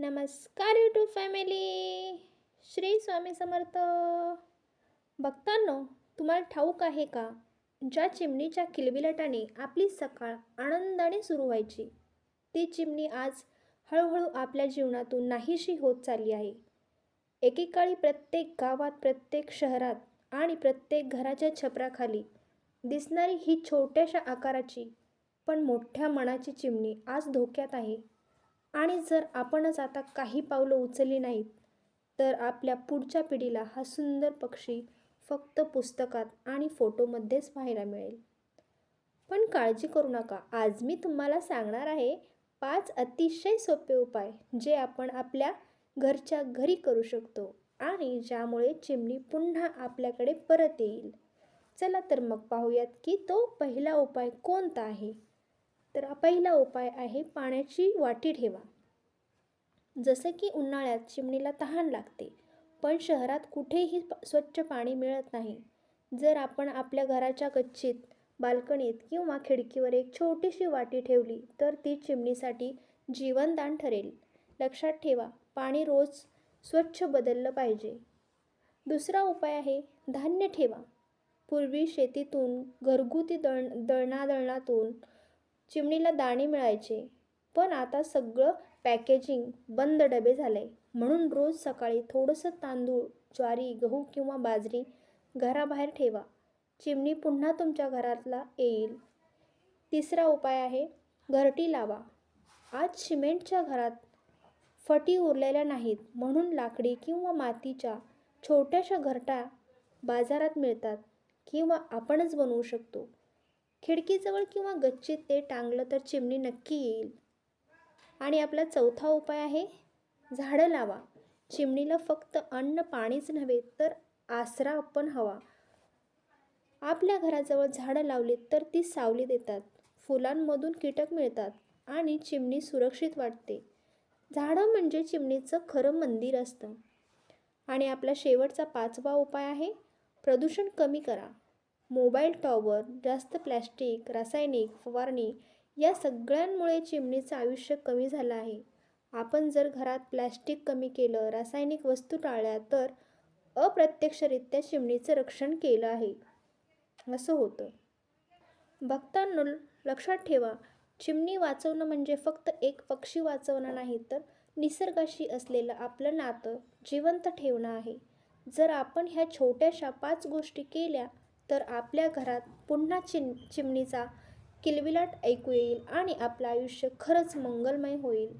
नमस्कार YouTube family Shri Swami Samarth. भक्तांनो तुम्हाला ठाऊक आहे का? ज्या चिमणीच्या किलबिलाटाने आपली सकाळ आनंदाने सुरू व्हायची ती चिमणी आज हळूहळू आपल्या जीवनातून नाहीशी होत चालली आहे. एकेकाळी प्रत्येक गावात प्रत्येक शहरात आणि प्रत्येक घराच्या छपराखाली दिसणारी ही छोट्याशा आकाराची पण मोठ्या मनाची चिमणी आज धोक्यात आहे. आणि जर आपणच आता काही पावलं उचलली नाहीत तर आपल्या पुढच्या पिढीला हा सुंदर पक्षी फक्त पुस्तकात आणि फोटोमध्येच पाहायला मिळेल. पण काळजी करू नका आज मी तुम्हाला सांगणार आहे पाच अतिशय सोपे उपाय जे आपण आपल्या घरच्या घरी करू शकतो आणि ज्यामुळे चिमणी पुन्हा आपल्याकडे परत येईल. चला तर मग पाहूयात की तो पहिला उपाय कोणता आहे. तर हा पहिला उपाय आहे पाण्याची वाटी ठेवा. जसं की उन्हाळ्यात चिमणीला तहान लागते पण शहरात कुठेही स्वच्छ पाणी मिळत नाही. जर आपण आपल्या घराच्या कच्चीत बाल्कनीत किंवा खिडकीवर एक छोटीशी वाटी ठेवली तर ती चिमणीसाठी जीवनदान ठरेल. लक्षात ठेवा पाणी रोज स्वच्छ बदललं पाहिजे. दुसरा उपाय आहे धान्य ठेवा. पूर्वी शेतीतून घरगुती दळ दळणादळणातून चिमणीला दाणे मिळायचे. पण आता सगळं पॅकेजिंग बंद डबे झाले. म्हणून रोज सकाळी थोडंसं तांदूळ ज्वारी गहू किंवा बाजरी घराबाहेर ठेवा. चिमणी पुन्हा तुमच्या घरातला येईल. तिसरा उपाय आहे घरटी लावा. आज सिमेंटच्या घरात फटी उरलेल्या नाहीत म्हणून लाकडी किंवा मातीच्या छोट्याशा घरटा बाजारात मिळतात किंवा आपणच बनवू शकतो. खिडकीजवळ किंवा गच्चीत ते टांगलं तर चिमणी नक्की येईल. आणि आपला चौथा उपाय आहे झाडं लावा. चिमणीला फक्त अन्न पाणीच नव्हे तर आसरा पण हवा. आपल्या घराजवळ झाडं लावलीत तर ती सावली देतात. फुलांमधून कीटक मिळतात आणि चिमणी सुरक्षित वाटते. झाडं म्हणजे चिमणीचं खरं मंदिर असतं. आणि आपला शेवटचा पाचवा उपाय आहे प्रदूषण कमी करा. मोबाईल टॉवर जास्त प्लॅस्टिक रासायनिक फवारणी या सगळ्यांमुळे चिमणीचं आयुष्य कमी झालं आहे. आपण जर घरात प्लॅस्टिक कमी केलं रासायनिक वस्तू टाळल्या तर अप्रत्यक्षरित्या चिमणीचं रक्षण केलं आहे. असं होतं. भक्तांनो लक्षात ठेवा चिमणी वाचवणं म्हणजे फक्त एक पक्षी वाचवणं नाही तर निसर्गाशी असलेलं आपलं नातं जिवंत ठेवणं आहे. जर आपण ह्या छोट्याशा पाच गोष्टी केल्या तर आपल्या घरात पुन्हा चिम चिमणीचा किलबिलाट ऐकू येईल आणि आपलं आयुष्य खरंच मंगलमय होईल.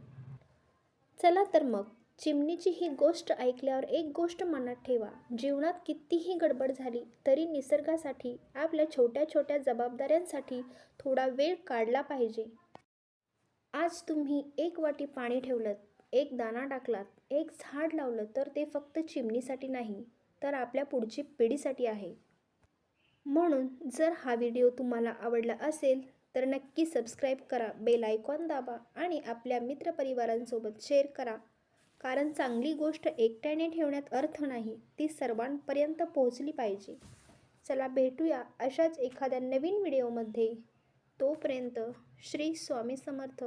चला तर मग चिमणीची ही गोष्ट ऐकल्यावर एक गोष्ट मनात ठेवा. जीवनात कितीही गडबड झाली तरी निसर्गासाठी आपल्या छोट्या छोट्या जबाबदाऱ्यांसाठी थोडा वेळ काढला पाहिजे. आज तुम्ही एक वाटी पाणी ठेवलं एक दाणा टाकलात एक झाड लावलं तर ते फक्त चिमणीसाठी नाही तर आपल्या पुढची पिढीसाठी आहे. म्हणून जर हा व्हिडिओ तुम्हाला आवडला असेल तर नक्की सबस्क्राईब करा बेल आयकॉन दाबा आणि आपल्या मित्रपरिवारांसोबत शेअर करा. कारण चांगली गोष्ट एकट्याने ठेवण्यात अर्थ नाही ती सर्वांपर्यंत पोहोचली पाहिजे. चला भेटूया अशाच एखाद्या नवीन व्हिडिओमध्ये. तोपर्यंत श्री स्वामी समर्थ.